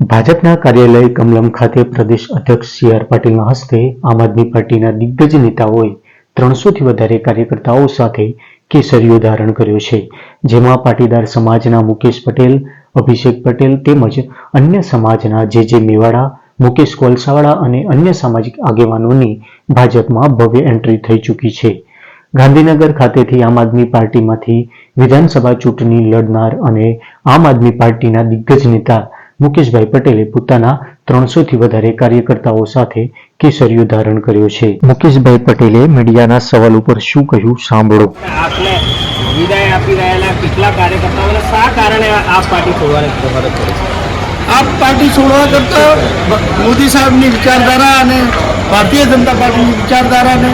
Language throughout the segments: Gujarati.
ભાજપના કાર્યાલય કમલમ ખાતે પ્રદેશ અધ્યક્ષ સી આર પાટીલના હસ્તે આમ આદમી પાર્ટીના દિગ્ગજ નેતાઓએ ત્રણસોથી વધારે કાર્યકર્તાઓ સાથે કેસરીઓ ધારણ કર્યો છે, જેમાં પાટીદાર સમાજના મુકેશ પટેલ, અભિષેક પટેલ તેમજ અન્ય સમાજના જે જે મેવાડા, મુકેશ કોલસાવાળા અને અન્ય સામાજિક આગેવાનોની ભાજપમાં ભવ્ય એન્ટ્રી થઈ ચૂકી છે. ગાંધીનગર ખાતેથી આમ આદમી પાર્ટીમાંથી વિધાનસભા ચૂંટણી લડનાર અને આમ આદમી પાર્ટીના દિગ્ગજ નેતા મુકેશભાઈ પટેલે પોતાના ત્રણસોથી વધારે કાર્યકર્તાઓ સાથે કેસરીયો ધારણ કર્યો છે. મુકેશભાઈ પટેલે મીડિયાના સવાલ ઉપર શું કહ્યું સાંભળો. આપને વિદાય આપી રહેલા કેટલા કાર્યકર્તાઓને શા કારણે આ પાર્ટી છોડવાની પડી આપ પાર્ટી છોડવા કરતાં મોદી સાહેબની વિચારધારા અને ભારતીય જનતા પાર્ટીની વિચારધારાને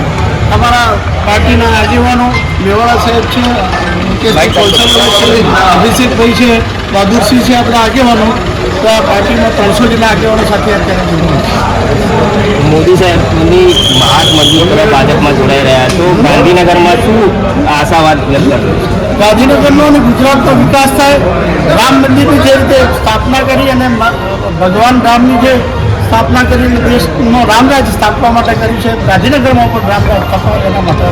અમારા પાર્ટીના આગેવાનો મેવાડા સાહેબ છે છે અભિષેકભાઈ છે બહાદુરસિંહ છે આપણા આગેવાનો તો આ પાર્ટીમાં ત્રણસો જેટલા આગેવાનો સાથે અત્યારે મોદી સાહેબની હાથ મજબૂત કરવા ભાજપમાં જોડાઈ રહ્યા તો ગાંધીનગરમાં શું આશાવાદ વ્યક્ત કર્યો ગાંધીનગરનો અને ગુજરાતનો વિકાસ થાય રામ મંદિરની જે રીતે સ્થાપના કરી અને ભગવાન રામની જે સ્થાપના કરીને દેશનો રામરાજ સ્થાપવા માટે કર્યું છે ગાંધીનગરમાં પણ રામરાજ સ્થાપવા એના માટે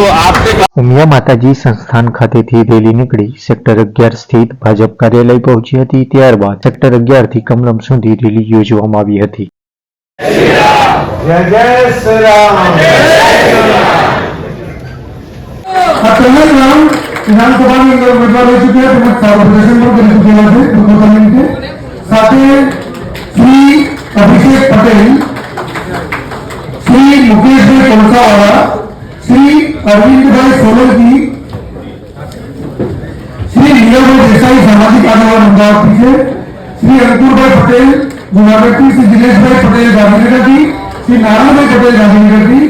તો આપ ઉમિયા માતાજી સંસ્થાન ખાતેથી રેલી નીકળી સેક્ટર અગિયાર સ્થિત ભાજપ કાર્યાલય પહોંચી હતી ત્યારબાદ સેક્ટર અગિયારથી કમલમ સુધી રેલી યોજવામાં આવી હતી. આ પહેલા જ રાઉન્ડ વિધાનસભાની અંદર ઉમેદવાર રહી ચૂક્યા તેમજ પ્રદર્શન પણ કરી ચૂકેલા છે. પોતપોતાની રીતે સાથે શ્રી અભિષેક પટેલ શ્રી મુકેશભાઈ કોલસાવાળા શ્રી અરવિંદભાઈ સોલંકી શ્રી નીરવભાઈ દેસાઈ સામાજિક આગેવાન અમદાવાદથી છે. શ્રી અંકુરભાઈ પટેલ જુનાગઢથી શ્રી દિનેશભાઈ પટેલ ગાંધીનગરથી, શ્રી નારાયણભાઈ પટેલ ગાંધીનગરથી